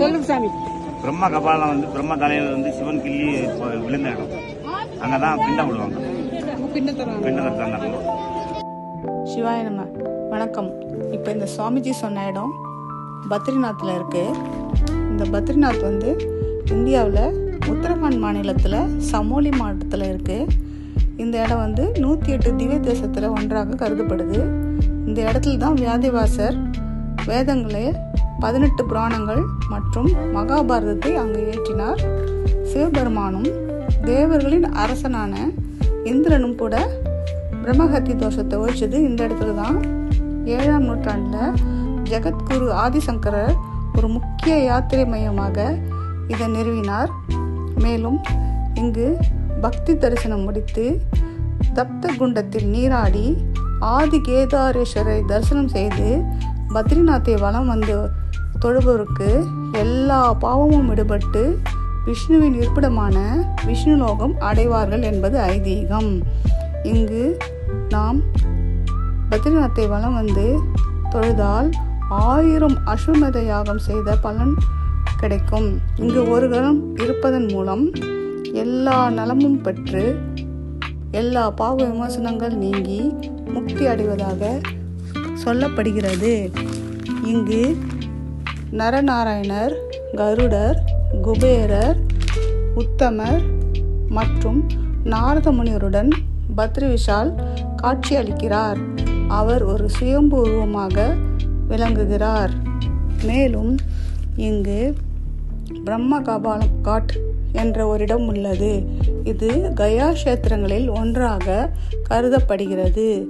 சொல்லுங்க சாமி. பிரம்ம கபாலம் வந்து பிரம்ம தலையில் வந்து சிவன் கிள்ளி விழுந்த இடம். அங்கே தான் பிண்டம் விடுவாங்க பிண்டம் தந்தாங்க சிவாய நம. வணக்கம். இப்போ இந்த சுவாமிஜி சொன்ன இடம் பத்ரிநாத்தில் இருக்குது இந்த பத்ரிநாத் வந்து இந்தியாவில் உத்தரகாண்ட் மாநிலத்தில் சமோலி மாவட்டத்தில் இருக்குது இந்த இடம் வந்து நூற்றி எட்டு திவ்ய தேசத்தில் ஒன்றாக கருதப்படுது. இந்த இடத்துல தான் வியாதிவாசர் வேதங்களே பதினெட்டு புராணங்கள் மற்றும் மகாபாரதத்தை அங்கு ஏற்றினார் சிவபெருமானும் தேவர்களின் அரசனான இந்திரனும் கூட பிரம்மஹத்தி தோஷத்தை ஒழிச்சது. இந்த இடத்துல தான் ஏழாம் நூற்றாண்டில் ஜெகத்குரு ஆதிசங்கரர் ஒரு முக்கிய யாத்திரை மையமாக இதை நிறுவினார். மேலும் இங்கு பக்தி தரிசனம் முடித்து தப்த குண்டத்தில் நீராடி ஆதி கேதாரேஸ்வரை தரிசனம் செய்து பத்ரிநாத்தை வலம் வந்து தொழுபவருக்கு எல்லா பாவமும் விடுபட்டு விஷ்ணுவின் இருப்பிடமான விஷ்ணு லோகம் அடைவார்கள் என்பது ஐதீகம். இங்கு நாம் பத்ரிநாத்தை வலம் வந்து தொழுதால் ஆயிரம் அஸ்வமேத யாகம் செய்த பலன் கிடைக்கும். இங்கு ஒரு கணம் இருப்பதன் மூலம் எல்லா நலமும் பெற்று எல்லா பாவ விமர்சனங்கள் நீங்கி முக்தி அடைவதாக சொல்லப்படுகிறது. இங்கு நரநாராயணர் கருடர் குபேரர் உத்தமர் மற்றும் நாரத முனிவருடன் பத்ரி விஷால் காட்சியளிக்கிறார். அவர் ஒரு சுயம்பு உருவமாக விளங்குகிறார். மேலும் இங்கு பிரம்ம கபாலம் காட் என்ற ஒரு இடம் உள்ளது. இது கயா கஷேத்திரங்களில் ஒன்றாக கருதப்படுகிறது.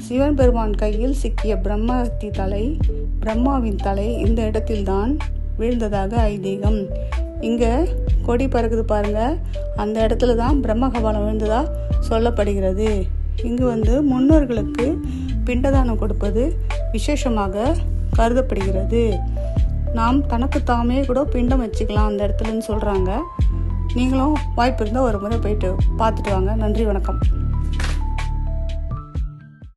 சிவன் பெருமான் கையில் சிக்கிய பிரம்மஹத்தி தலை பிரம்மாவின் தலை இந்த இடத்தில்தான் வீழ்ந்ததாக ஐதீகம். இங்கே கொடி பறக்குது பாருங்க. அந்த இடத்துல தான் பிரம்ம கபாலம் விழுந்ததாக சொல்லப்படுகிறது. இங்கு வந்து முன்னோர்களுக்கு பிண்டதானம் கொடுப்பது விசேஷமாக கருதப்படுகிறது. நாம் தனக்கு தாமே கூட பிண்டம் வச்சுக்கலாம் அந்த இடத்துலன்னு சொல்கிறாங்க நீங்களும் வாய்ப்பு இருந்தால் ஒரு முறை போயிட்டு பார்த்துட்டு வாங்க. நன்றி வணக்கம்.